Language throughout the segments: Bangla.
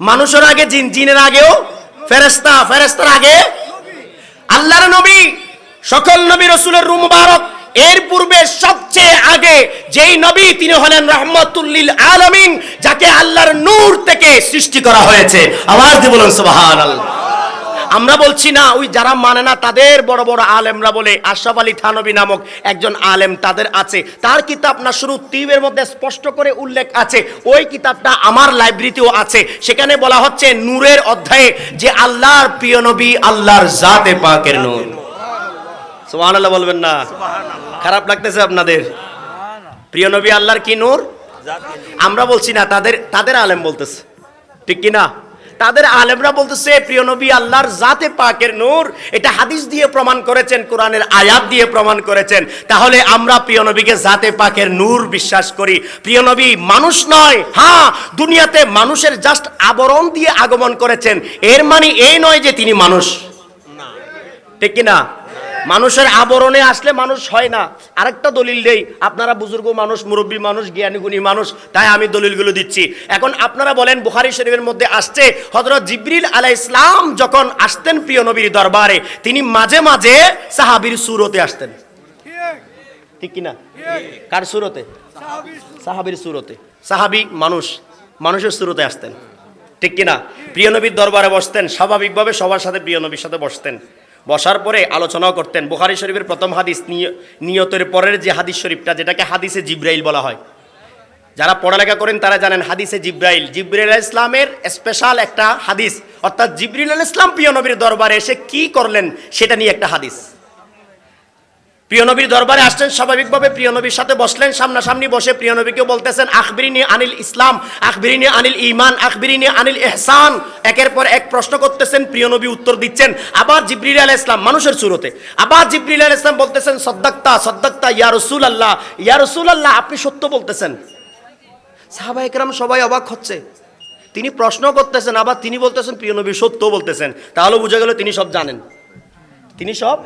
মানুষের আগে, জিন জিনের আগেও ফেরেস্তা ফেরেস্তার আগে। আল্লাহর নবী, সকল নবী রসুলের রুম মুবারক, এর পূর্বে সবচেয়ে আগে যেই নবী, তিনি হলেন রহমতুল্লিল আলমিন, যাকে আল্লাহর নূর থেকে সৃষ্টি করা হয়েছে। আওয়াজ দিয়ে বলুন, সুবহানাল্লাহ। আমরা বলছি না ওই যারা মানে না তাদের বড় বড় আলেমরা বলে আশরাফ আলী থানবী নামক একজন আলেম তাদের আছে। তার কিতাব না শুরু তিবের মধ্যে স্পষ্ট করে উল্লেখ আছে। ওই কিতাবটা আমার লাইব্রেরিতেও আছে। সেখানে বলা হচ্ছে নূরের অধ্যায়ে যে আল্লাহর প্রিয় নবী আল্লাহর জাতে পাকের নূর। সুবহানাল্লাহ বলবেন না? খারাপ লাগতেছে আপনাদের? প্রিয় নবী আল্লাহর কি নূর? আমরা বলছি না তাদের তাদের আলেম বলতেছে। ঠিক কি না তাদের আলেমরা বলতেছে প্রিয় নবী আল্লাহর জাতে পাকের নূর। এটা হাদিস দিয়ে প্রমাণ করেছেন কোরআনের আয়াত দিয়ে প্রমাণ করেছেন। তাহলে আমরা প্রিয় নবীকে জাতে পাকের নূর বিশ্বাস করি। প্রিয় নবী মানুষ নয়। হ্যাঁ দুনিয়াতে মানুষের জাস্ট আবরণ দিয়ে আগমন করেছেন। এর মানে এই নয় যে তিনি মানুষ। ঠিক কি না মানুষের আবরণে আসলে মানুষ হয় না। আরেকটা দলিল দেই, আপনারা বুজুর্গ মানুষ, মুরব্বী মানুষ, জ্ঞানী গুণী মানুষ, তাই আমি দলিলগুলো দিচ্ছি। এখন আপনারা বলেন, বুখারি শরীফের মধ্যে আসছে হজরত জিবরিল আলাই ইসলাম যখন আসতেন প্রিয় নবীর দরবারে, তিনি মাঝে মাঝে সাহাবীর সুরতে আসতেন। ঠিক কিনা? কার সুরতে? সাহাবীর সুরতে। সাহাবি মানুষ, মানুষের সুরতে আসতেন। ঠিক কিনা? প্রিয় নবীর দরবারে বসতেন, স্বাভাবিকভাবে সবার সাথে প্রিয় নবীর সাথে বসতেন। বসার পরে আলোচনাও করতেন। বুখারি শরীফের প্রথম হাদিস নিয়- নিয়তের পরের যে হাদিস শরীফটা, যেটাকে হাদিসে জিব্রাইল বলা হয়। যারা পড়ালেখা করেন তারা জানেন হাদিসে জিব্রাইল। জিব্রাইল ইসলামের স্পেশাল একটা হাদিস। অর্থাৎ জিব্রিল ইসলাম পিয়নবীর নবীর দরবারে এসে কি করলেন, সেটা নিয়ে একটা হাদিস। প্রিয় নবীর দরবারে আসছেন, স্বাভাবিকভাবে প্রিয় নবীর সাথে বসলেন, সামনাসামনি বসে প্রিয় নবীকে বলতেছেন, আখবিরিনি আনিল ইসলাম, আখবিরিনি আনিল ইমান আখবিরিনি আনিল এহসান। একের পর এক প্রশ্ন করতেছেন, প্রিয় নবী উত্তর দিচ্ছেন, আবার জিব্রিল আলাহ ইসলাম মানুষের সুরতে, আবার জিব্রিল আলাহ ইসলাম বলতেছেন, সদ্দাক্তা সদ্দাক্তা, ইয়া রসুল আল্লাহ ইয়া রসুল আল্লাহ আপনি সত্য বলতেছেন। সাহাবা একরাম সবাই অবাক হচ্ছে। তিনি প্রশ্ন করতেছেন, আবার তিনি বলতেছেন, প্রিয় নবী সত্য বলতেছেন। তাহলে বুঝা গেল তিনি সব জানেন। তিনি সব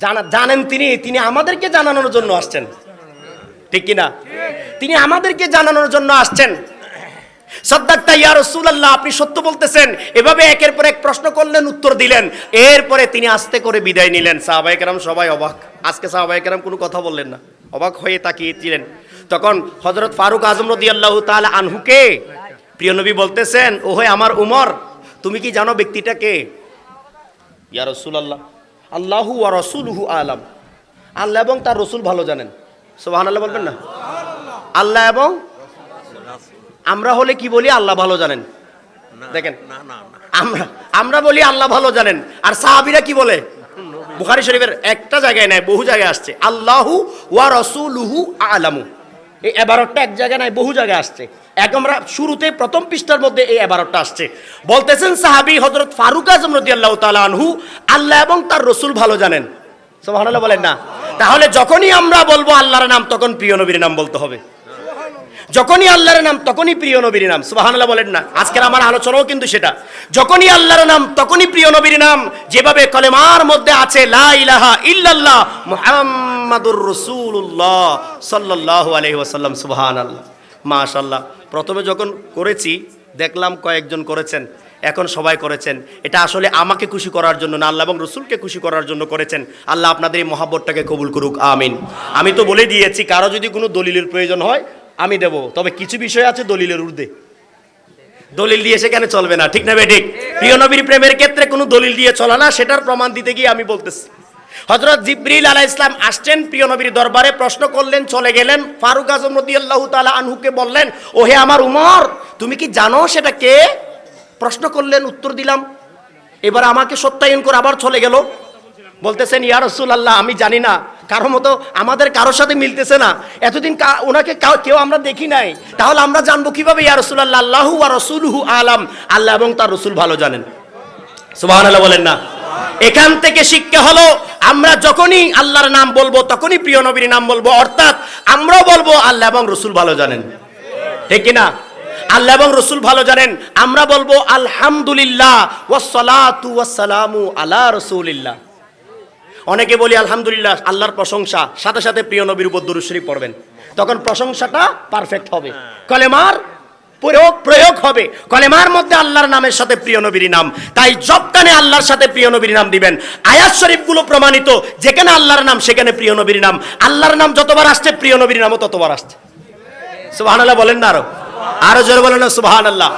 জানা, জানেন তিনি তিনি আমাদেরকে জানানোর জন্য আসছেন। ঠিক কিনা? তিনি আমাদেরকে জানানোর জন্য আসছেন। আপনি সত্য বলতেছেন। এভাবে একের পর এক প্রশ্ন করলেন, উত্তর দিলেন। এরপরে তিনি আস্তে করে বিদায় নিলেন। সাহাবায়ে কেরাম সবাই অবাক। আজকে সাহাবায়ে কেরাম কোনো কথা বললেন না। অবাক হয়ে তাকিয়ে তাকিয়েছিলেন তখন হযরত ফারুক আজম রাদিয়াল্লাহু তাআলা আনহুকে, প্রিয় নবী বলতেছেন, ওহে আমার উমর, তুমি কি জানো ব্যক্তিটাকে ইয়া রাসূলুল্লাহ। আল্লাহু ওয়া রাসূলুহু আলাম। আল্লাহ এবং তার রসুল ভালো জানেন। সুবহানাল্লাহ বলবেন না? আল্লাহ এবং আমরা হলে কি বলি আল্লাহ ভালো জানেন। দেখেন আমরা আমরা বলি আল্লাহ ভালো জানেন। আর সাহাবীরা কি বলে? বুখারী শরীফের একটা জায়গায় নাই বহু জায়গায় আসছে। আল্লাহু ওয়া রাসূলুহু আলামু। এই এবারটা এক জায়গায় নাই বহু জায়গায় আসছে। আমরা শুরুতে প্রথম পৃষ্ঠার মধ্যে এই এবারটা আসছে। বলতেছেন সাহাবী হযরত ফারুক আজম রাদিয়াল্লাহু তাআলা আনহু, আল্লাহ এবং তার রসুল ভালো জানেন। বলেন না। তাহলে যখনই আমরা বলব আল্লাহর নাম, তখন প্রিয় নবীর নাম বলতে হবে। যখনই আল্লাহর নাম, তখনই প্রিয় নবীর নাম। সুবহানাল্লাহ বলেন না। আজকের আমার আলোচনাও কিন্তু সেটা। যখনই আল্লাহর নাম, তখনই প্রিয় নবীর নাম। যেভাবে কলেমার মধ্যে আছে, লা ইলাহা ইল্লাল্লাহ মুহাম্মাদুর রাসূলুল্লাহ সাল্লাল্লাহু আলাইহি ওয়াসাল্লাম, সুবহানাল্লাহ। মাশাআল্লাহ। প্রথমে যখন করেছি, দেখলাম কয়েকজন করেছেন, এখন সবাই করেছেন। এটা আসলে আমাকে খুশি করার জন্য না, আল্লাহ এবং রসুলকে খুশি করার জন্য করেছেন। আল্লাহ আপনাদের এই মহাব্বতটাকে কবুল করুক, আমিন। আমি তো বলে দিয়েছি, কারও যদি কোনো দলিলের প্রয়োজন হয়, আমি দেব। তবে কিছু বিষয় আছে দলিলের ঊর্ধ্বে। দলিল দিয়ে সেখানে চলবে না, ঠিক না বে, ঠিক? প্রিয় নবীর প্রেমের ক্ষেত্রে কোনো দলিল দিয়ে চলে না, সেটার প্রমাণ দিতে গিয়ে আমি বলতেছি। হজরত জিব্রিল আলাহ ইসলাম আসছেন প্রিয় নবীর দরবারে, প্রশ্ন করলেন, চলে গেলেন। ফারুক আজম রদিয়াল্লাহ তালা আনহুকে বললেন, ওহে আমার উমর, তুমি কি জানো সেটা কে? প্রশ্ন করলেন, উত্তর দিলাম। এবার আমাকে সত্যায়ন করে আবার চলে গেল। বলতেছেন, ইয়া রসুল আল্লাহ আমি জানি না। কারও মতো আমাদের কারোর সাথে মিলতেছে না। এতদিন ওনাকে কেউ আমরা দেখি নাই। তাহলে আমরা জানব কীভাবে ইয়া রসুল আল্লাহ আল্লাহু আর রসুলহু আলাম। আল্লাহ এবং তার রসুল ভালো জানেন। সুবাহান আল্লাহ বলেন না। এখান থেকে শিক্ষা হলো, আমরা যখনই আল্লাহর নাম বলব, তখনই প্রিয় নবীর নাম বলব, অর্থাৎ আমরাও বলব, আল্লাহ এবং রসুল ভালো জানেন। ঠিক না আল্লাহ এবং রসুল ভালো জানেন, আমরা বলব, আলহামদুলিল্লাহ, ওয়াসসালাতু ওয়াসসালামু আলা রসুলিল্লাহ। অনেকে বলি, আলহামদুলিল্লাহ, আল্লাহর প্রশংসা, সাথে সাথে প্রিয় নবীর উপর দুরুদ শরীফ পড়বেন। তখন প্রশংসাটা পারফেক্ট হবে। কলেমার প্রয়োগ প্রয়োগ হবে। কলেমার মধ্যে আল্লাহর নামের সাথে প্রিয় নবীর নাম। তাই জবকানে আল্লাহর সাথে প্রিয় নবীর নাম দিবেন। আয়াত শরীফগুলো প্রমাণিত। যেখানে আল্লাহর নাম, সেখানে প্রিয় নবীর নাম। আল্লাহর নাম যতবার আসছে, প্রিয় নবীর নামও ততবার আসছে। সুবহানাল্লাহ বলেন না আরও? আরও জোরে বলেন না সুবহানাল্লাহ।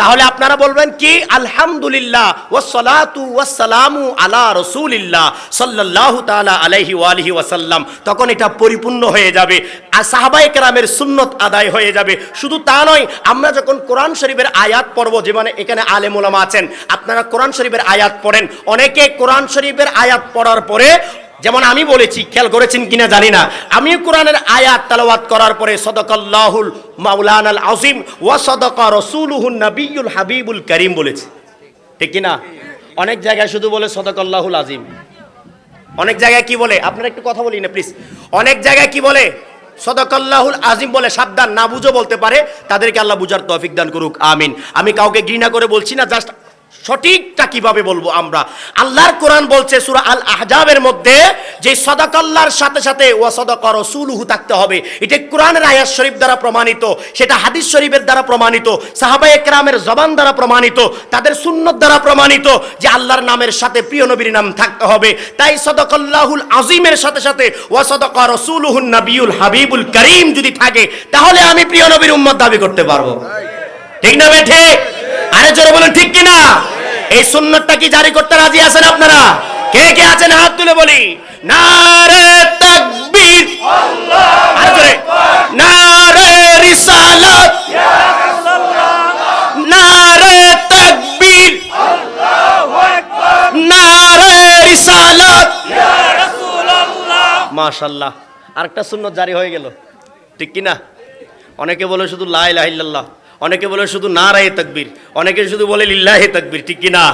তাহলে আপনারা বলবেন কি? আলহামদুলিল্লাহ ওয়াসসালাতু ওয়াসসালামু আলা রাসূলিল্লাহ সাল্লাল্লাহু তাআলা আলাইহি ওয়ালিহি ওয়াসাল্লাম তখন এটা পরিপূর্ণ হয়ে যাবে, আর সাহাবায়ে কেরামের সুন্নত আদায় হয়ে যাবে। শুধু তা নয়, আমরা যখন কোরআন শরীফের আয়াত পড়ব, যে মানে এখানে আলেম ওলামা আছেন, আপনারা কোরআন শরীফের আয়াত পড়েন। অনেকে কোরআন শরীফের আয়াত পড়ার পরে যেমন আমি বলেছি, খেয়াল করেছেন কিনা জানি না। আমি কোরআনের আয়াত তালাওয়াত করার পরে সদকাল্লাহুল মাওলানা আল আজিম ওয়া সদকা রসুলুহুন নবিয়ুল হাবিবুল করিম বলেছি। ঠিক কিনা? অনেক জায়গায় শুধু বলে সদকাল্লাহুল আজিম অনেক জায়গায় কি বলে? আপনারা একটু কথা বলি না প্লিজ অনেক জায়গায় কি বলে? সদকাল্লাহুল আজিম বলে সাবধান, না বুঝো বলতে পারে। তাদেরকে আল্লাহ বুঝার তৌফিক দান করুক, আমিন। আমি কাউকে ঘৃণা করে বলছি না, জাস্ট সঠিকটা কীভাবে বলব আমরা? আল্লাহর কোরআন বলছে, সূরা আল আহজাবের মধ্যে যে সদাকাল্লাহর সাথে সাথে ওয়া সদাকা রাসূলুহু থাকতে হবে। এটা কোরআনের আয়াত শরীফ দ্বারা প্রমাণিত, সেটা হাদিস শরীফের দ্বারা প্রমাণিত, সাহাবা কেরামের জবান দ্বারা প্রমাণিত, তাদের সুন্নত দ্বারা প্রমাণিত যে আল্লাহর নামের সাথে প্রিয় নবীর নাম থাকতে হবে। তাই সদাকাল্লাহুল আজিমের সাথে সাথে ওয়া সদাকা রাসূলুহুন নবিয়ুল হাবিবুল করিম যদি থাকে, তাহলে আমি প্রিয় নবীর উম্মত দাবি করতে পারব। ঠিক না ভাই, ঠিক? আরে জোরে বলুন, ঠিক কিনা? এই সুন্নতটা কি জারি করতে রাজি আছেন আপনারা? কে কে আছেন? হাত তুলে বলি। নারে তাকবীর। আরে জোরে। নারে রিসালাত। নারে তাকবীর। নারে রিসালাত। মাশাআল্লাহ। আরেকটা সুন্নত জারি হয়ে গেল। ঠিক কি না অনেকে বলে শুধু লা ইলাহা ইল্লাল্লাহ। অনেকে বলে শুধু না রায়ে তাকবীর, অনেকে শুধু বলে লিল্লাহে তাকবীর, ঠিক কি না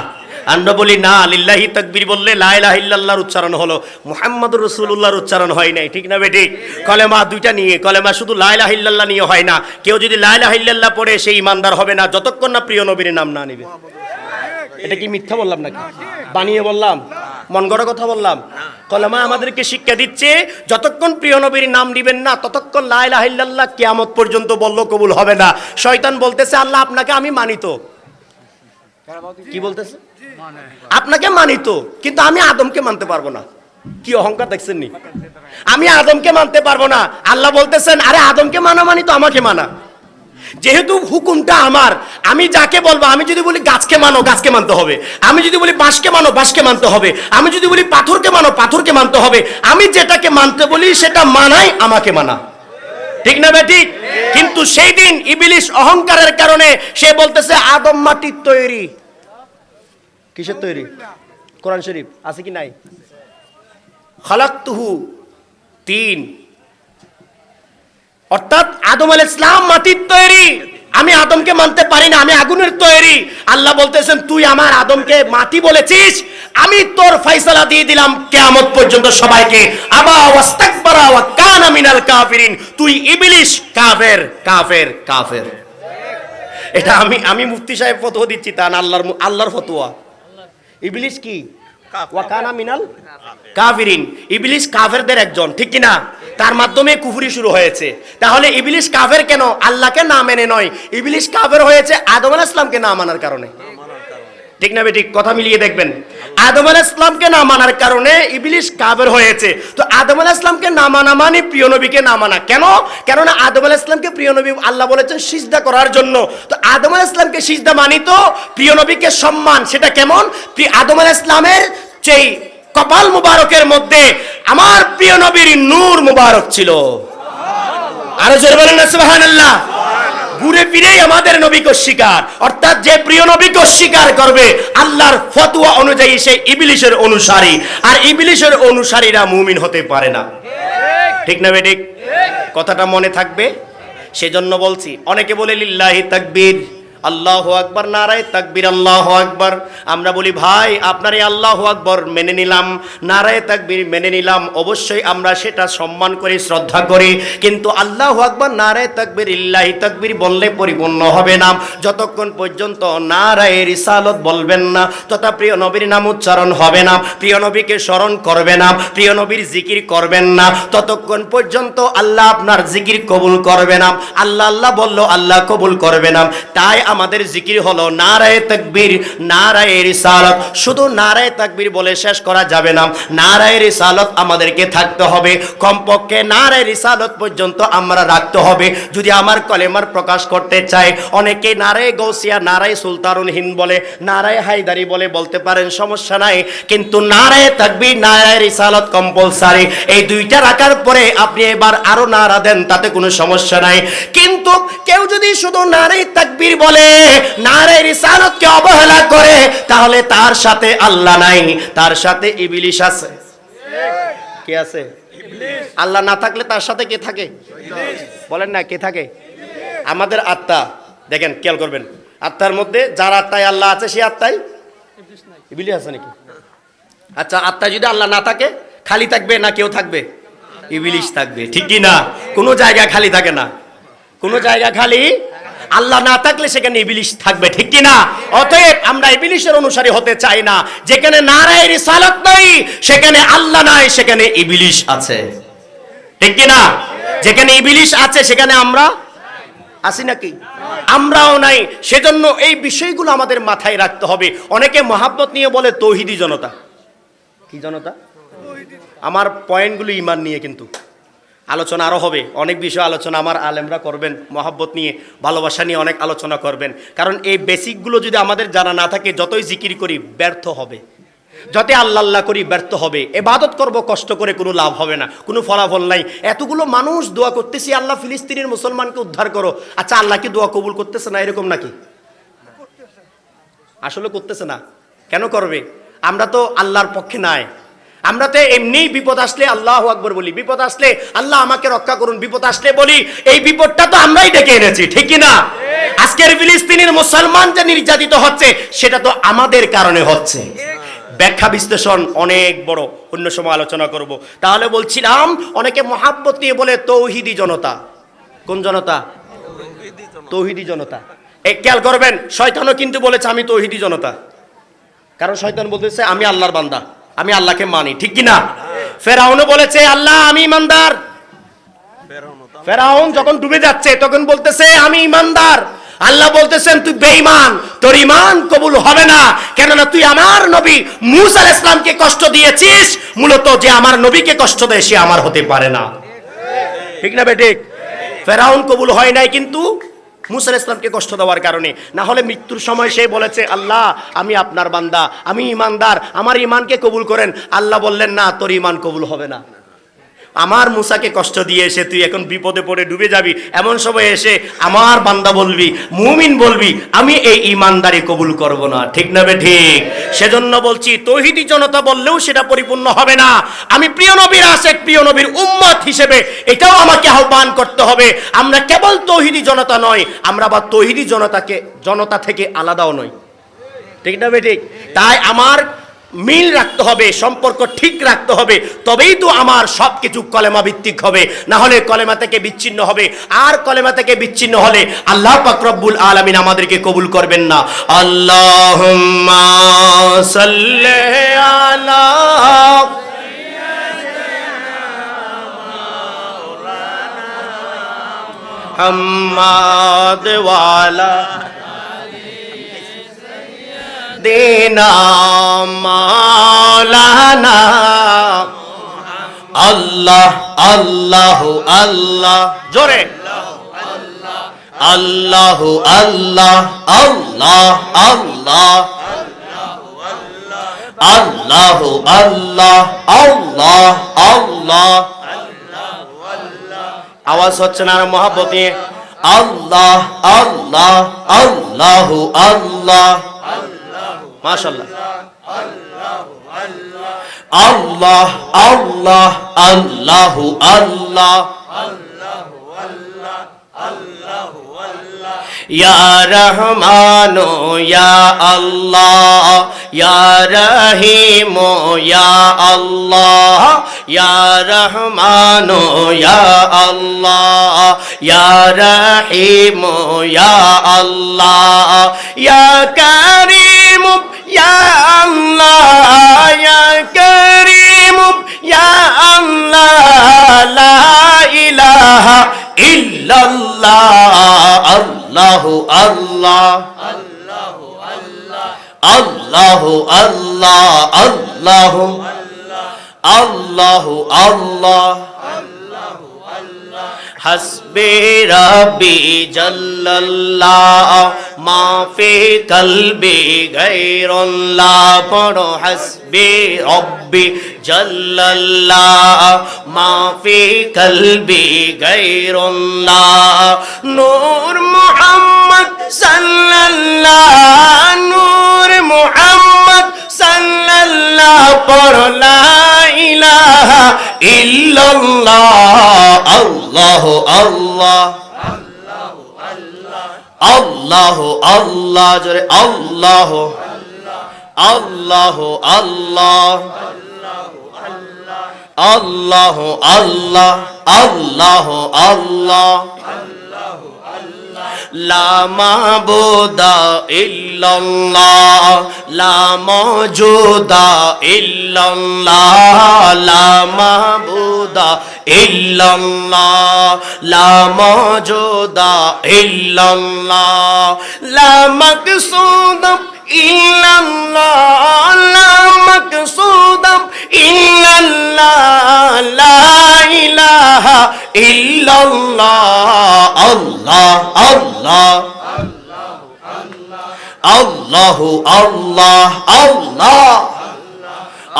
আমরা বলি, না, লিল্লাহি তাকবীর বললে লা ইলাহা ইল্লাল্লাহর উচ্চারণ হলো, মুহাম্মাদুর রাসূলুল্লাহর উচ্চারণ হয় নাই। ঠিক না বেটি? কলেমা দুইটা নিয়ে, কলেমা শুধু লা ইলাহা ইল্লাল্লাহ নিয়ে হয় না। কেউ যদি লা ইলাহা ইল্লাল্লাহ পড়ে সেই ইমানদার হবে না, যতক্ষণ না প্রিয় নবীর নাম না নিবে। এটা কি মিথ্যা বললাম নাকি? বানিয়ে বললাম? মন গড়া কথা বললাম? কলেমা আমাদেরকে শিক্ষা দিচ্ছে, যতক্ষণ প্রিয় নবীর নাম নিবেন না, ততক্ষণ লা ইলাহা ইল্লাল্লাহ কিয়ামত পর্যন্ত বলল কবুল হবে না। শয়তান বলতেছে, আল্লাহ আপনাকে আমি মানিত কি বলতেছে? আপনাকে মানিত কিন্তু আমি আদমকে মানতে পারব না। কি অহংকার দেখছেন নি? আমি আদমকে মানতে পারব না। আল্লাহ বলতেছেন, আরে, আদমকে মানা মানি তো আমাকে মানা। যেহেতু হুকুমটা আমার, আমি যাকে বলব, আমি যদি বলি গাছকে মানো, গাছকে মানতে হবে। আমি যদি বলি বাঁশকে মানো, বাঁশকে মানতে হবে। আমি যদি বলি পাথরকে মানো, পাথরকে মানতে হবে। আমি যেটাকে মানতে বলি, সেটা মানাই আমাকে মানা। ঠিক না বে ঠিক? কিন্তু সেই দিন ইবিলিশ অহংকারের কারণে সে বলতেছে, আদম মাটির তৈরি। কিসের তৈরি? কোরআন শরীফ আছে কি নাই? খালাক্তুহু তিন। অর্থাৎ আদম আল ইসলাম মাটির তৈরি। আমি আদমকে মানতে পারি না, আমি আগুনের তৈরি। আল্লাহ বলতেছেন, তুই আমার আদমকে মাটি বলেছিস, আমি তোর ফয়সালা দিয়ে দিলাম কেয়ামত পর্যন্ত সবাইকে। আবা ওয়াস্তাকবারা ওয়া কানা মিনাল কাফিরিন। তুই ইবলিশ, কাফের কাফের কাফের। এটা আমি আমি মুফতি সাহেব ফতোয়া দিচ্ছি, তা না, আল্লাহর আল্লাহর ফতোয়া। ইবলিশ কি? ওয়াকানা মিনাল কাফিরিন ইবলিস কাফেরদের একজন ঠিক কি না তার মাধ্যমে কুফুরি শুরু হয়েছে। তাহলে ইবলিস কাফের কেন? আল্লাহকে না মেনে নয়। ইবলিশ কাফের হয়েছে আদম আলাইহিস ইসলামকে না মানার কারণে। ঠিক না ঠিক কথা মিলিয়ে দেখবেন। আদম আলাহ ইসলামকে না মানার কারণে ইবলিশ কাবের হয়েছে। তো আদম আলাহ ইসলামকে না মানা মানে প্রিয় নবীকে না মানা। কেন? কেননা আদম আলাহ ইসলামকে প্রিয় নবী আল্লাহ বলেছেন সিজদা করার জন্য। তো আদম আলাহ ইসলামকে সিজদা মানি তো প্রিয় নবীকে সম্মান। সেটা কেমন? আদম আলাহ ইসলামের সেই কপাল মুবারকের মধ্যে আমার প্রিয় নবীর নূর মুবারক ছিল। আরও জোরে বলেন সুবহানাল্লাহ। ঘুরে ফিরেই আমাদের নবীকে শিকার অর্থাৎ যে প্রিয় নবীকে শিকার করবে, আল্লাহর ফতোয়া অনুযায়ী সে ইবলিশের অনুসারী। আর ইবলিশের অনুসারীরা মুমিন হতে পারে না। ঠিক না বেঠিক? কথাটা মনে থাকবে? সেজন্য বলছি, অনেকে বলে লিল্লাহি তাকবীর। আল্লাহ আকবর, নারায় তাকবির, আল্লাহ আকবর। আমরা বলি, ভাই, আপনার এই আল্লাহ আকবর মেনে নিলাম, নারায় তাকবির মেনে নিলাম। অবশ্যই আমরা সেটা সম্মান করি, শ্রদ্ধা করি। কিন্তু আল্লাহ আকবর, নারায় তাকবির, ইল্লাহি তাকবির বললে পরিপূর্ণ হবে না। যতক্ষণ পর্যন্ত নারায় রিসালত বলবেন না, তথা প্রিয় নবীর নাম উচ্চারণ হবে না, প্রিয় নবীকে স্মরণ করবে না, প্রিয় নবীর জিকির করবেন না, ততক্ষণ পর্যন্ত আল্লাহ আপনার জিকির কবুল করবে না। আল্লাহ আল্লাহ বলল, আল্লাহ কবুল করবে না। তাই আমাদের জিকির হলো নারায় তাকবীর, নারায় রিসালত। শুধু নারায় তাকবীর বলে শেষ করা যাবে না। নারায় রিসালত আমাদেরকে থাকতে হবে। কমপক্ষে নারায় রিসালত পর্যন্ত আমরা রাখতে হবে। যদি আমার কলেমার প্রকাশ করতে চাই, অনেকে নারায় গৌসিয়া নারায় সুলতানুল হিন্দ বলে, নারায় হায়দারি বলে বলতে পারেন, সমস্যা নাই। কিন্তু নারায় তাকবীর, নারায় রিসালত কম্পালসারি এই দুইটা রাখার পরে আপনি এবার আরও নারা দেন, তাতে কোনো সমস্যা নাই। কিন্তু কেউ যদি শুধু নারায় তাকবীর বলে নারায় রিসালতকে অবহেলা করে, তাহলে তার সাথে আল্লাহ নাই, তার সাথে ইবিলিশ আছে। কে আছে? আল্লাহ না থাকলে তার সাথে কে থাকে? বলেন না, কে থাকে? আমাদের আত্মা। দেখেন, খেয়াল করবেন। আত্মার মধ্যে যার আত্মায় আল্লাহ আছে, সে আত্মায় ইবিলিশ আছে নাকি? আচ্ছা আত্মায় যদি আল্লাহ না থাকে, খালি থাকবে না কেউ থাকবে? ইবিলিশ থাকবে। ঠিক কি না? কোনো জায়গা খালি থাকে না। কোনো জায়গা খালি আল্লাহ না থাকলে সেখানে ইবিলিশ থাকবে, ঠিক কি না অতএব আমরা ইবিলিশের অনুসারী হতে চাই না। যেখানে নারায় রিসালত নাই, সেখানে আল্লাহ নাই, সেখানে ইবিলিশ আছে। ঠিক কি না যেখানে ইবিলিশ আছে, সেখানে আমরা আছি নাকি? আমরাও নাই। সেজন্য এই বিষয়গুলো আমাদের মাথায় রাখতে হবে। অনেকে মহাব্বত নিয়ে বলে তৌহিদি জনতা। কি জনতা? আমার পয়েন্টগুলো ইমান নিয়ে কিন্তু। আলোচনা আরও হবে। অনেক বিষয় আলোচনা আমার আলেমরা করবেন, মহাব্বত নিয়ে, ভালোবাসা নিয়ে অনেক আলোচনা করবেন। কারণ এই বেসিকগুলো যদি আমাদের জানা না থাকে, যতই জিকির করি ব্যর্থ হবে। যতই আল্লাহ আল্লাহ করি ব্যর্থ হবে। এবাদত করব, কষ্ট করে কোনো লাভ হবে না, কোনো ফলাফল নাই। এতগুলো মানুষ দোয়া করতেছি, আল্লাহ ফিলিস্তিনের মুসলমানকে উদ্ধার করো। আচ্ছা আল্লাহ কি দোয়া কবুল করতেছে না এরকম নাকি? আসলে করতেছে না। কেন করবে? আমরা তো আল্লাহর পক্ষে নাই। আমরা তো এমনি বিপদ আসলে আল্লাহ আকবর বলি, বিপদ আসলে আল্লাহ আমাকে রক্ষা করুন, বিপদ আসলে বলি, এই বিপদটা তো আমরাই ডেকে এনেছি, ঠিক না আজকের ফিলিস্তিনের মুসলমান যে নির্যাতিত হচ্ছে, সেটা তো আমাদের কারণে হচ্ছে। ব্যাখ্যা বিশ্লেষণ অনেক বড়, অন্য সময় আলোচনা করব। তাহলে বলছিলাম, অনেকে মহাব্বত নিয়ে বলে তৌহিদি জনতা। কোন জনতা? তৌহিদি জনতা। এ, খেয়াল করবেন, শয়তানও কিন্তু বলেছে আমি তৌহিদি জনতা। কারণ শয়তান বলতেছে, আমি আল্লাহর বান্দা। আমি আল্লাহকে মানি ঠিক কি না ফেরাউনও বলেছে আল্লাহ আমি ইমানদার। ফেরাউন যখন ডুবে যাচ্ছে তখন বলতেছে আমি ইমানদার। আল্লাহ বলতেছেন তুই বেঈমান তোর ইমান কবুল হবে না। কেননা তুই আমার নবী মুসা আলাইহিস ইসলামকে কষ্ট দিয়েছিস। মূলত যে আমার নবীকে কষ্ট দেয় সে আমার হতে পারে না। ঠিক না বেঠিক ফেরাউন কবুল হয় নাই কিন্তু মুসা আলাইহিস ইসলামকে কষ্ট দেওয়ার কারণে। না হলে মৃত্যুর সময় সে বলেছে, আল্লাহ, আমি আপনার বান্দা, আমি ইমানদার, আমার ইমানকে কবুল করেন। আল্লাহ বললেন, না, তোর ইমান কবুল হবে না। আমার মুসাকে কষ্ট দিয়ে এসে তুই এখন বিপদে পড়ে ডুবে যাবি। এমন সময় এসে আমার বান্দা বলবি, মুমিন বলবি, আমি এই ইমানদারি কবুল করব না। ঠিক না বে ঠিক? সেজন্য বলছি, তৌহিদি জনতা বললেও সেটা পরিপূর্ণ হবে না। আমি প্রিয় নবীর আশেক, প্রিয় নবীর উম্মত হিসেবে এটাও আমাকে আহ্বান করতে হবে। আমরা কেবল তৌহিদি জনতা নয়, আমরা আবার তৌহিদি জনতাকে, জনতা থেকে আলাদাও নই। ঠিক না বে ঠিক? তাই আমার মিল রাখতে হবে, সম্পর্ক ঠিক রাখতে হবে, তবেই তো আমার সব কিছু কলেমা ভিত্তিক হবে। না হলে কলেমা থেকে বিচ্ছিন্ন হবে। আর কলেমা থেকে বিচ্ছিন্ন হলে আল্লাহ পাকরব্বুল আলমিন আমাদেরকে কবুল করবেন না। আল্লাহ আলা হাম্মাদ ওয়ালা দেনা আল্লাহ আল্লাহ আল্লাহ জোরে আল্লাহ আল্লাহ আল্লাহ আল্লাহ আল্লাহ আল্লাহ আল্লাহ আল্লাহ আওয়াজ হচ্ছে না, মহাব্বত নিয়ে। আল্লাহ আল্লাহ আল্লাহ আল্লাহ। মাশাল্লাহ আল্লাহ আল্লাহ আল্লাহ আল্লাহ ইয়া রহমান ইয়া আল্লাহ ইয়া রহিম ইয়া আল্লাহ ইয়া রহমান ইয়া আল্লাহ ইয়া রহিম ইয়া আল্লাহ ইয়া করিম ইলাহা ইল্লাল্লাহ আল্লাহ আল্লাহ। আল্লাহ আল্লাহ আল্লাহ আল্লাহ। আল্লাহ হাসবে রবি জল্লাল্লাহ, মাফি কলবি গৈরুল্লাহ পড়ো হাসবে রব্বি জল্লাল্লাহ, মাফি কলবি গৈরুল্লাহ নূর মুহাম্মদ সাল্লাল্লাহ, নূর মুহাম্মদ সাল্লাল্লাহ পড়ো, লা ইলাহা ইল্লাল্লাহ। আল্লাহ আল্লাহ। আল্লাহ আল্লাহ। আল্লাহ আল্লাহ। আল্লাহ আল্লাহ। আল্লাহ আল্লাহ। লামাবুদা ইল্লাল্লাহ লামাজুদা ইল্লাল্লাহ লামাবুদা ইল্লাল্লাহ লামাজুদা ইল্লাল্লাহ লামাকসুদা ইল্লাল্লাহ লামাকসুদা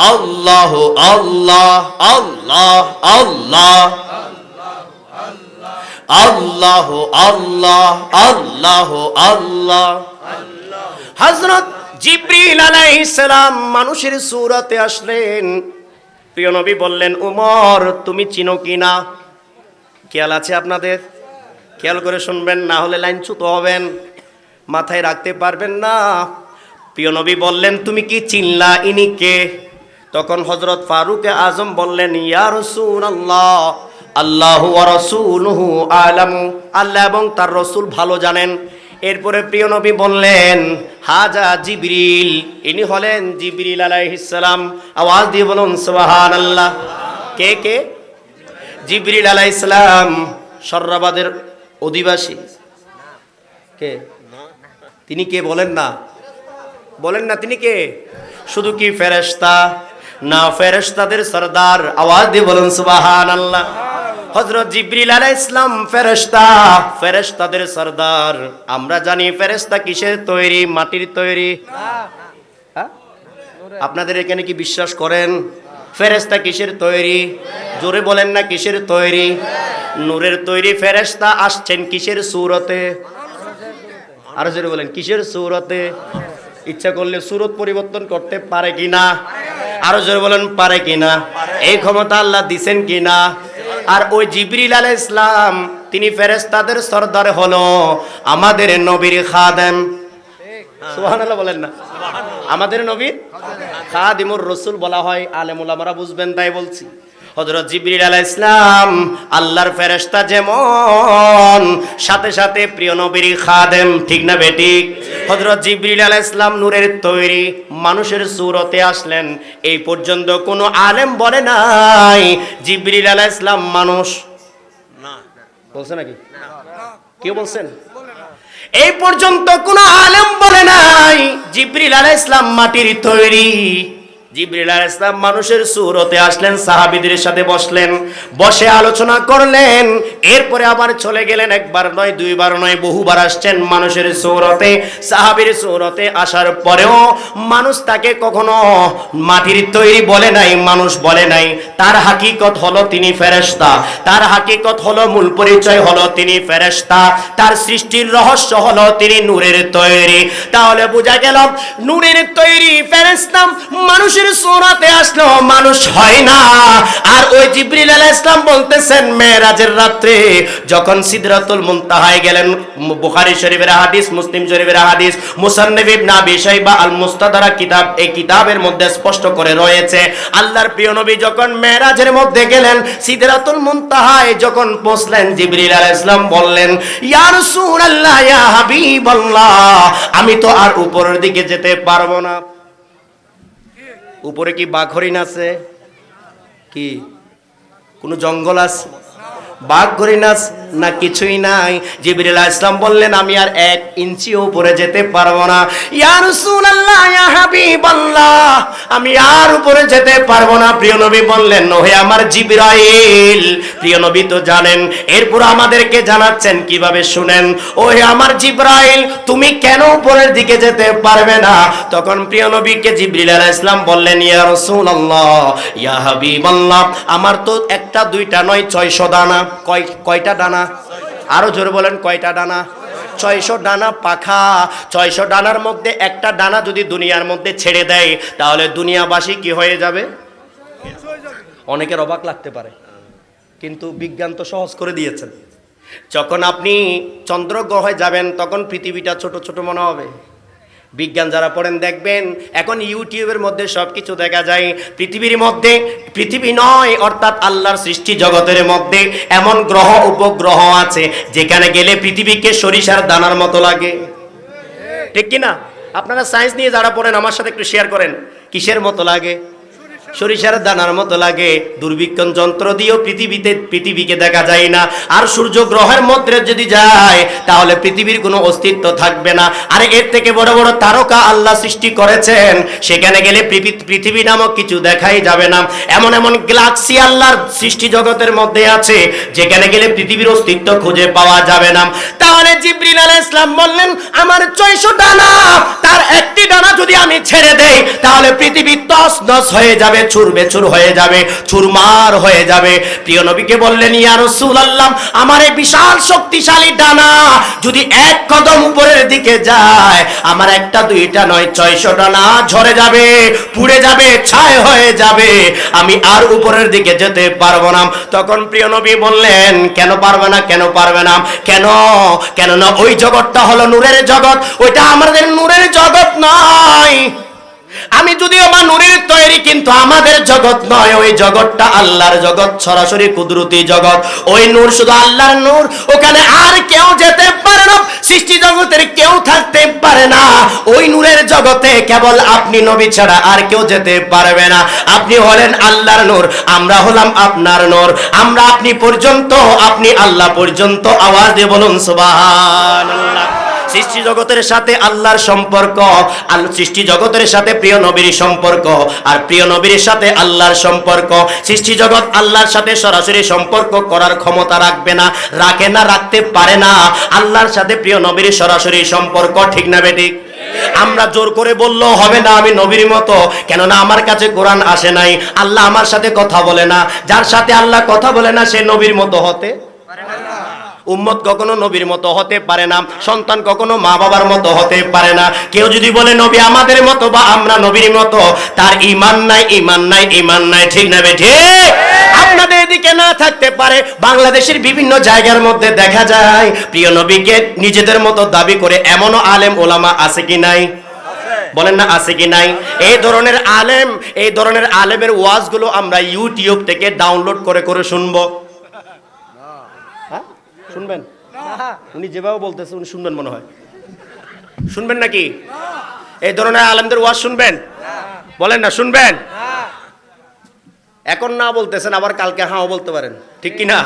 আল্লাহ আল্লাহ আল্লাহ আল্লাহ আল্লাহ। হযরত জিব্রিল আলাইহিস সালাম মানুষের সূরতে আসলেন। প্রিয় নবী বললেন, উমর, তুমি চিনো কি না? খেয়াল আছে আপনাদের? খেয়াল করে শুনবেন, না হলে লাইন লাইনচ্যুত হবেন, মাথায় রাখতে পারবেন না। প্রিয় নবী বললেন, তুমি কি চিনলা ইনি কে? তখন হজরত ফারুক আজম বললেন, ইয়া রসুল আল্লাহ আল্লাহু রসুলহু আলামু। আল্লাহ এবং তার রসুল ভালো জানেন। এরপরে প্রিয় নবী বললেন, হাজা জিবরিল। ইনি হলেন জিবরিল আলাইহিসসালাম আওয়াজ দিয়ে বলুন সুবহান আল্লাহ কে কে? জিবরিল আলাইহিসসালাম সর্রাবাদের অধিবাসী। কে? তিনি কে বলেন না? বলেন না, তিনি কে? শুধু কি ফেরেশতা? না, ফেরেশতাদের সরদার। আওয়াজ দিয়ে বলুন সুবাহান আল্লাহ হজরত জিবরিল আলাইহিস ইসলাম ফেরেশতা, ফেরেশতাদের সর্দার। আমরা জানি ফেরেশতা কিসের তৈরি? মাটির তৈরি। হ্যাঁ? আপনাদের এখানে কি বিশ্বাস করেন? ফেরেশতা কিসের তৈরি? জোরে বলেন না কিসের তৈরি? নূরের তৈরি ফেরেশতা আসছেন কিসের সুরতে? আরও জোরে বলেন, কিসের সুরতে? ইচ্ছা করলে সুরত পরিবর্তন করতে পারে কিনা? আরও জোরে বলেন, পারে কিনা? এই ক্ষমতা আল্লাহ দিছেন কিনা? আর ওই জিবরিল আলাইহিস ইসলাম তিনি ফেরেস্তাদের সর্দার হলো আমাদের নবীর খাদেম। বলেন না। আমাদের নবীর খাদিমুর রসুল বলা হয় আলেম ওলামারা বুঝবেন তাই বলছি। হজরত জিবরিল আলাইহিস ইসলাম আল্লাহর ফেরেশতা যেমন সাথে সাথে প্রিয় নবীর খাদেম ঠিক না বেঠিক হজরত জিবরিল আলাইহিস ইসলাম নূরের তৈরি মানুষের সুরতে আসলেন। এই পর্যন্ত কোনো আলেম বলে নাই জিবরিল আলাইহিস ইসলাম মানুষ। বলছে নাকি? কেউ বলছেন? এই পর্যন্ত কোন আলেম বলে নাই জিবরিল আলাইহিস ইসলাম মাটির তৈরি। জিবরিল ইসলাম মানুষের সুরতে আসলেন, সাহাবীদের সাথে বসলেন, বসে আলোচনা করলেন। এরপরে আবার চলে গেলেন, একবার নয়, দুইবার নয়, বহুবার আসছেন মানুষের সুরতে। সাহাবীর সুরতে আসার পরেও মানুষ তাকে কখনো মাটির তৈরি বলে নাই, মানুষ বলে নাই। তার হাকিকত হলো তিনি ফেরেশতা। তার হাকিকত হলো মূল পরিচয় হলো তিনি ফেরেশতা। তার সৃষ্টির রহস্য হলো তিনি নূরের তৈরি। তাহলে বোঝা গেল, নূরের তৈরি ফেরেশতা মানুষের মানুষের সোনাতে আসলো মানুষ হয় না। আর ওই জিব্রিল আলাইহিস ইসলাম বলতেছেন মেরাজের রাত্রে যখন সিদরাতুল মুনতাহায় গেলেন, বুখারী শরীফের হাদিস, মুসলিম শরীফের হাদিস, মুসান্নিফ ইবনে আবি শাইবা আল মুস্তাদরা কিতাব, এই কিতাবের মধ্যে স্পষ্ট করে রয়েছে, আল্লাহর প্রিয় নবী যখন মেরাজের মধ্যে গেলেন, সিদরাতুল মুনতাহায় যখন পৌঁছলেন জিবরিল আলাইহিস সালাম বললেন, ইয়া রাসূলুল্লাহ, ইয়া হাবিবাল্লাহ, আমি তো আর উপরের দিকে যেতে পারব না। উপরে কি বাঘ হরিণ আছে? কি? কোনো জঙ্গল আছে? বাঘ আছে না কিছুই নাই। জিবরিল আলাইহিস সালাম বললেন, আমি আর এক ইঞ্চি উপরে যেতে পারব না। ইয়া রাসূলুল্লাহ হাবিবাল্লাহ, আমি আর উপরে যেতে পারব না। প্রিয় নবী বললেন, ওহে আমার জিবরাইল, প্রিয় নবী তো জানেন, এরপর আমাদেরকে জানাচ্ছেন, কীভাবে শুনেন? ওহে আমার জিবরাইল, তুমি কেন উপরের দিকে যেতে পারবে না? তখন প্রিয় নবীকে জিবরিল আলাইহিস সালাম বললেন, ইয়া রাসূলুল্লাহ, ইয়া হাবিবাল্লাহ, আমার তো একটা, দুইটা নয়, ছয়শো দানা। কয়, কয়টা ডানা? আরও জোরে বলেন, কয়টা ডানা? ছয়শো ডানা পাখা। ছয়শো ডানার মধ্যে একটা ডানা যদি দুনিয়ার মধ্যে ছেড়ে দেয়, তাহলে দুনিয়াবাসী কি হয়ে যাবে? অনেকের অবাক লাগতে পারে। কিন্তু বিজ্ঞান তো সহজ করে দিয়েছেন। যখন আপনি চন্দ্রগ্রহে যাবেন, তখন পৃথিবীটা ছোট ছোট মনে হবে। বিজ্ঞান যারা পড়েন দেখবেন, এখন ইউটিউবের মধ্যে সব কিছু দেখা যায়, পৃথিবীর মধ্যে, পৃথিবী নয়, অর্থাৎ আল্লাহর সৃষ্টি জগতের মধ্যে এমন গ্রহ, উপগ্রহ আছে, যেখানে গেলে পৃথিবীকে সরিষার দানার মতো লাগে। ঠিক কিনা? আপনারা সায়েন্স নিয়ে যারা পড়েন, আমার সাথে একটু শেয়ার করেন, কিসের মতো লাগে? সরিষার দানার মতো লাগে। দুর্বিক্ষণ যন্ত্র দিয়েও পৃথিবীতে, পৃথিবীকে দেখা যায় না। আর সূর্য গ্রহের মধ্যে যদি যায়, তাহলে পৃথিবীর কোনো অস্তিত্ব থাকবে না। আর এর থেকে বড় বড় তারকা আল্লাহ সৃষ্টি করেছেন, সেখানে গেলে পৃথিবী- নামক কিছু দেখাই যাবে না। এমন এমন গ্যালাক্সি আল্লাহর সৃষ্টি জগতের মধ্যে আছে, যেখানে গেলে পৃথিবীর অস্তিত্ব খুঁজে পাওয়া যাবে না। তাহলে জিব্রিল আলাইহিস ইসলাম বললেন, আমার ছয়শো ডানা তার একটি ডানা যদি আমি ছেড়ে দেই, তাহলে পৃথিবী তস নস হয়ে যাবে। চুর বেচুর হয়ে যাবে, চুরমার হয়ে যাবে। প্রিয় নবীকে বললেন, ইয়া রাসূলুল্লাহ, আমার এই বিশাল শক্তিশালী ডানা যদি এক কদম উপরের দিকে যায়, আমার একটা, দুইটা নয়, ছয়শো ডানা ঝরে যাবে, পুড়ে যাবে, ছাই হয়ে যাবে। আমি আর উপরের দিকে যেতে পারব না। তখন প্রিয় নবী বললেন, কেন পারবে না, কেন পারবে না? কেন? কেননা ওই জগৎটা হলো নূরের জগৎ। ওইটা আমাদের নূরের জগৎ নয়। আমি যদিও বা নূরের তৈরি, কিন্তু আমাদের জগৎ নয়। ওই জগৎটা আল্লাহর জগৎ, সরাসরি কুদরতি জগৎ। ওই নূর শুধু আল্লাহর নূর। ওখানে আর কেউ যেতে পারে না, সৃষ্টি জগতের কেউ থাকতে পারে না। ওই নূরের জগতে কেবল আপনি নবী ছাড়া আর কেউ যেতে পারবে না। আপনি হলেন আল্লাহর নূর, আমরা হলাম আপনার নূর। আমরা আপনি পর্যন্ত, আপনি আল্লাহ পর্যন্ত। আওয়াজ দিয়ে বলুন, সুবহানাল্লাহ। সৃষ্টি জগতের সাথে আল্লাহর সম্পর্ক, আল সৃষ্টি জগতের সাথে প্রিয় নবীর সম্পর্ক, আর প্রিয় নবীর সাথে আল্লাহর সম্পর্ক। সৃষ্টি জগৎ আল্লাহর সাথে সরাসরি সম্পর্ক করার ক্ষমতা রাখবে না, রাখে না, রাখতে পারে না। আল্লাহর সাথে প্রিয় নবীর সরাসরি সম্পর্ক, ঠিক না বেঠিক আমরা জোর করে বললেও হবে না আমি নবীর মতো, কেননা আমার কাছে কোরআন আসে নাই। আল্লাহ আমার সাথে কথা বলে না, যার সাথে আল্লাহ কথা বলে না, সে নবীর মতো হতে উম্মত কখনো নবীর মতো হতে পারে না, সন্তান কখনো মা বাবার মতো হতে পারে না। কেউ যদি বলে, নবী আমাদের মতো বা আমরা নবীর মতো তার ইমান নাই ইমান নাই ইমান নাই। ঠিক না বেঠে আপনাদের এদিকে না থাকতে পারে, বাংলাদেশের বিভিন্ন জায়গার মধ্যে দেখা যায়, প্রিয় নবীকে নিজেদের মতো দাবি করে এমনও আলেম ওলামা আছে কি নাই? বলেন না, আছে কি নাই? এই ধরনের আলেম, এই ধরনের আলেমের ওয়াজগুলো আমরা ইউটিউব থেকে ডাউনলোড করে করে শুনব। শুনবেন? উনি যেভাবে বলতেছে উনি শুনবেন মনে হয়। শুনবেন নাকি? এই ধরনের আলেমদের ওয়াজ শুনবেন? বলেন না শুনবেন? এখন না বলতেছেন আবার কালকে হাও বলতে পারেন। ঠিক কি না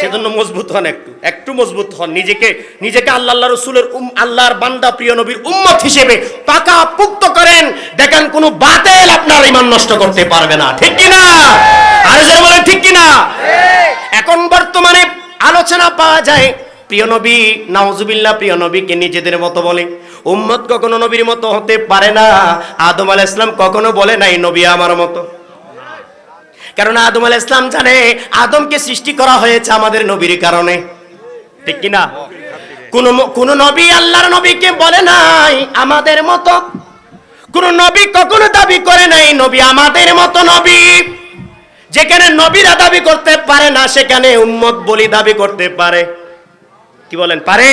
সেজন্য মজবুত হন একটু। একটু মজবুত হন। নিজেকে নিজেকে আল্লাহ আল্লাহ রসুলের উম আল্লাহর বান্দা প্রিয় নবীর উম্মত হিসেবে পাকা পুক্ত করেন। দেখেন কোনো বাতেল আপনার ইমান নষ্ট করতে পারবে না। ঠিক কি না আর যারা বলেন ঠিক কি না এখন বর্তমানে আলোচনা পাওয়া যায়। প্রিয় নবী, নাউজুবিল্লাহ, প্রিয় নবীকে নিজেদের মতো বলে। উম্মত কখনো নবীর মতো হতে পারে না। আদম আলাইহিস ইসলাম কখনো বলে নাই, নবী আমার মতো। কারণ আদম আলাইহিস ইসলাম জানে, আদমকে সৃষ্টি করা হয়েছে আমাদের নবীর কারণে। ঠিক কি না কোন কোন নবী আল্লাহর নবীকে বলে নাই, আমাদের মতো। কোন নবী কখনো দাবি করে নাই, নবী আমাদের মতো নবী। যেখানে নবীরা দাবি করতে পারে না, সেখানে উম্মত বলি দাবি করতে পারে। কি বলেন? পারে?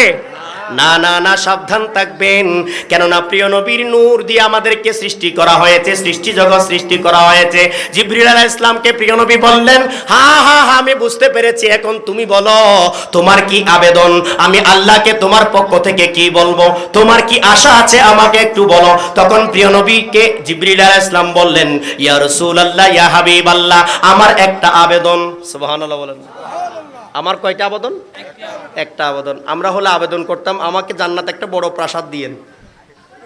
না না না, সাবধান থাকবেন। কেননা প্রিয় নবীর নূর দিয়ে আমাদেরকে সৃষ্টি করা হয়েছে, সৃষ্টি জগৎ সৃষ্টি করা হয়েছে। জিবরিল আলাইহিস ইসলামকে প্রিয় নবী বললেন, হা হা হা, আমি বুঝতে পেরেছি, এখন তুমি বলো, তোমার কি আবেদন? আমি আল্লাহকে তোমার পক্ষ থেকে কি বলব? তোমার কি আশা আছে? আমাকে একটু বলো। তখন প্রিয় নবীকে জিবরিল আলাইহিস ইসলাম বললেন, ইয়া রাসূলুল্লাহ, ইয়া হাবিবাল্লাহ, আমার একটা আবেদন। সুবহানাল্লাহ বলেন। আমার কয়টা আবেদন? একটা আবেদন। আমরা হলে আবেদন করতাম আমাকে জান্নাত একটা বড় প্রাসাদ দিয়েন।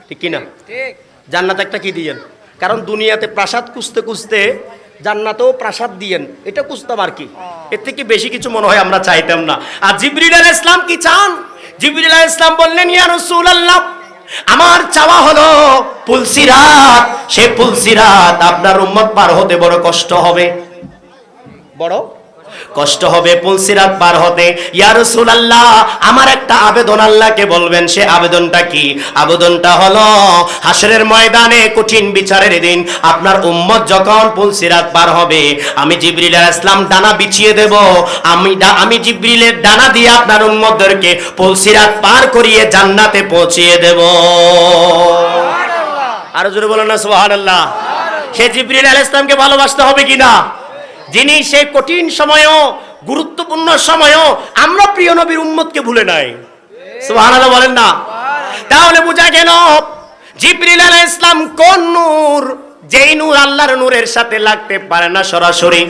ঠিক কিনা? জান্নাত একটা কি দিয়েন? কারণ দুনিয়াতে প্রাসাদ খুঁজতে খুঁজতে জান্নাতেও প্রাসাদ দিয়েন। এটা খুঁজতাম আর কি। এর থেকে বেশি কিছু মনে হয় আমরা চাইতাম না। আর জিবরিল ইসলাম কি চান? জিবরিল ইসলাম বললেন ইয়া রাসূলুল্লাহ আমার চাওয়া হলো পুলসিরাত সে পুলসিরাত আপনার উম্মত পার হতে বড় কষ্ট হবে। বড়? কষ্ট হবে পুলসিরাত পার হতে। ইয়া রাসূলুল্লাহ আমার একটা আবেদন আল্লাহকে বলবেন সে আবেদনটা কি? আবেদনটা হলো হাসরের ময়দানে কঠিন বিচারের দিন। আপনার উম্মত যখন পুলসিরাত পার হবে আমি জিবরিল আলাইহিস সালাম ডানা বিছিয়ে দেব। আমি আমি জিবরিলের ডানা দিয়ে আপনার উম্মতদেরকে পুলসিরাত পার করিয়ে জান্নাতে পৌঁছিয়ে দেব। আরও জোরে বলেন না সুবহানাল্লাহ। সে জিবরিল আলাইহিস সালামকে ভালোবাসতে হবে কিনা? যিনি সেই কঠিন সময়ও গুরুত্বপূর্ণ সময়ও আমরা প্রিয় নবীর উম্মতকে ভুলে নাই। সুবহানাল্লাহ বলেন না। তাহলে বোঝা গেল জিবরিল আলাইহিস ইসলাম কোন নূর? যেই নূর আল্লাহর নূরের সাথে লাগতে পারে না সরাসরি।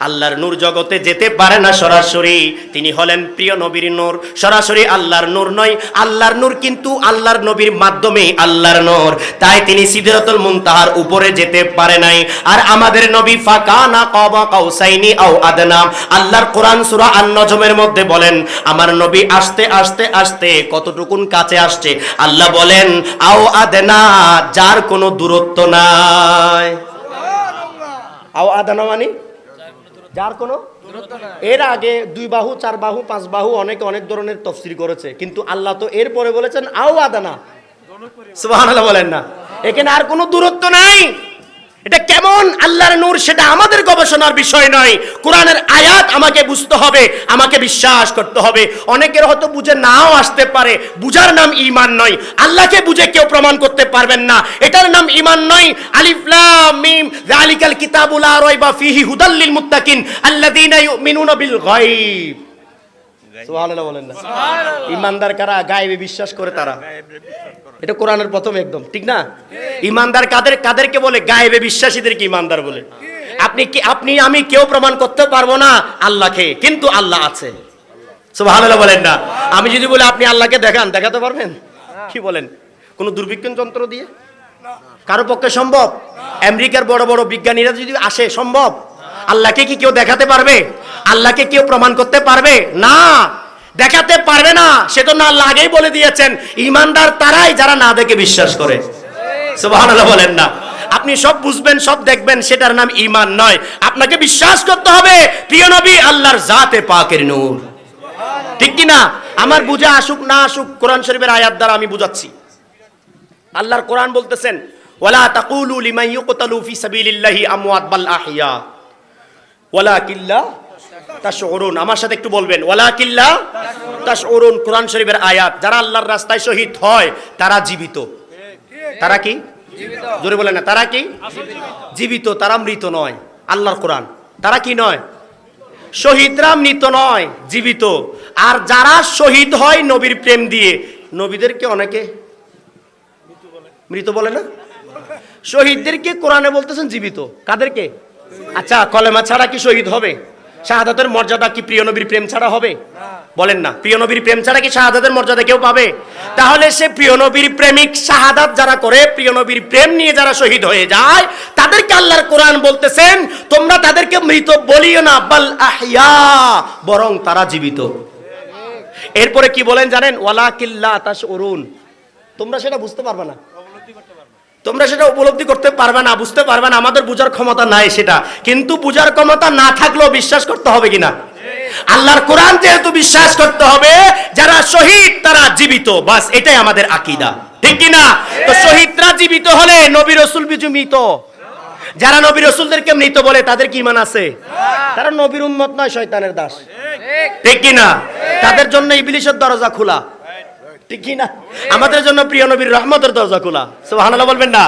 আল্লাহর নূর জগতে যেতে পারে না সরাসরি। তিনি হলেন প্রিয় নবীর নূর। সরাসরি আল্লাহর নূর নয় আল্লাহর নূর কিন্তু আল্লাহর নবীর মাধ্যমে আল্লাহর নূর। তাই তিনি সিদরাতুল মুনতাহার উপরে যেতে পারে নাই। আর আমাদের নবী ফাকানা কাবা কাউসাইনি আও আদনা। আল্লাহর কোরআন সূরা আন-নজমের মধ্যে বলেন আমার নবী আসতে আসতে আসতে কতটুকুন কাছে আসছে? আল্লাহ বলেন আও আদনা যার কোনো দূরত্ব নাই। আও আদনা মানে? যার কোনো এর আগে দুই বাহু, চার বাহু, পাঁচ বাহু অনেক অনেক ধরনের তফসির করেছে, কিন্তু আল্লাহ তো এর পরে বলেছেন আও আদানা সুবহানাল্লাহ বলেন না। এখানে আর কোনো দূরত্ব নাই। এটা কেমন আল্লাহর নূর সেটা আমাদের গবেষণার বিষয় নয়। কোরআনের আয়াত আমাকে বুঝতে হবে, আমাকে বিশ্বাস করতে হবে। অনেকের হয়তো বুঝে নাও আসতে পারে, বুঝার নাম ঈমান নয়। আল্লাহকে বুঝে কেউ প্রমাণ করতে পারবেন না। এটার নাম ঈমান নয়। আলিফ, লাম, মিম, যালিকাল কিতাবুল লা রাইবা ফিহি হুদাল লিল মুত্তাকিন আল্লাযীনা ইউমিনুনা বিল গায়ব। সুবহানাল্লাহ বলেন না। ইমানদার কারা? গায়েবে বিশ্বাস করে তারা। এটা কোরআনের প্রথম একদম ঠিক না? ইমানদার কাদের কাদেরকে বলে? গায়েবে বিশ্বাসীদেরকে ইমানদার বলে। আপনি কি আপনি আমি কেউ প্রমাণ করতে পারব না? আল্লাহকে কিন্তু আল্লাহ আছে। সুবহানাল্লাহ বলেন না। আমি যদি বলি আপনি আল্লাহকে দেখান দেখাতে পারবেন? কি বলেন? কোন দুর্ভিক্ষণ যন্ত্র দিয়ে? কারও পক্ষে সম্ভব? আমেরিকার বড় বড় বিজ্ঞানীরা যদি আসে সম্ভব? আল্লাহকে কি কেউ দেখাতে পারবে? আল্লাহকে কেউ প্রমাণ করতে পারবে? না। দেখাতে পারবে না। সে তো না আল্লাহ আগেই বলে দিয়েছেন, ইমানদার তারাই যারা না দেখে বিশ্বাস করে। বলেন না। আপনি সব বুঝবেন, সব দেখবেন, সেটার নাম ইমান নয়। আপনাকে বিশ্বাস করতে হবে, প্রিয় নবী, আল্লাহর জাতে পাকের নূর। ঠিক কি না? আমার বুঝা আসুক, না আসুক, কোরআন শরীফের আয়াত দ্বারা আমি বুঝাচ্ছি। আল্লাহর কোরআন বলতেছেন, ওয়ালা তাকুলু লিমান ইউকতালু ফি সাবিলিল্লাহি আমওয়াত বাল আহইয়া। ওয়ালা কিল্লা তাশউরুন। আমার সাথে একটু বলবেন ওয়ালা কিল্লা তাশউরুন কোরআন শরীফের আয়াত। যারা আল্লাহর রাস্তায় শহীদ হয়, তারা জীবিত। তারা কি? জোরে বলেন না, তারা কি? জীবিত, তারা মৃত নয়, আল্লাহর কোরআন। তারা কি নয়? শহীদরা মৃত নয়, জীবিত। আর যারা শহীদ হয় নবীর প্রেম দিয়ে, নবীদেরকে অনেকে মৃত বলে না? শহীদদেরকে কোরআনে বলতেছেন জীবিত। কাদেরকে? আচ্ছা কলেমা ছাড়া কি শহীদ হবে? শাহাদাতের মর্যাদা কি প্রিয় নবীর প্রেম ছাড়া হবে? বলেন না। প্রিয় নবীর প্রেম ছাড়া কি শাহাদাতের মর্যাদা কেউ পাবে? তাহলে সে প্রিয় নবীর প্রেমিক শাহাদাত যারা করে, প্রিয় নবীর প্রেম নিয়ে যারা শহীদ হয়ে যায়, তাদেরকে আল্লাহর কোরআন বলতেছেন, তোমরা তাদেরকে মৃত বলিও না, বাল আহইয়া, বরং তারা জীবিত। এরপরে কি বলেন জানেন? ওয়ালা কিল্লা তাস অরুণ তোমরা সেটা বুঝতে পারবে না। তোমরা সেটা উপলব্ধি করতে পারবে না বুঝতে পারবে না আমাদের বুঝার ক্ষমতা নাই সেটা। কিন্তু বুঝার ক্ষমতা না থাকলেও বিশ্বাস করতে হবে কিনা? আল্লাহর কোরআন যেহেতু বিশ্বাস করতে হবে যারা শহীদ তারা জীবিত বাস এটাই আমাদের আকিদা। ঠিক কিনা? তো শহীদরা জীবিত হলে নবী রসুল বিজুমিত যারা নবী রসুলদেরকে মৃত বলে তাদের কি মান আছে? তারা নবীর উম্মত নয় শয়তানের দাস। ঠিক। কিনা? তাদের জন্য ইবলিশের দরজা খোলা। ঠিক কিনা? আমাদের জন্য প্রিয় নবীর রহমতের দরজা খোলা। সুবহানাল্লাহ বলবেন না?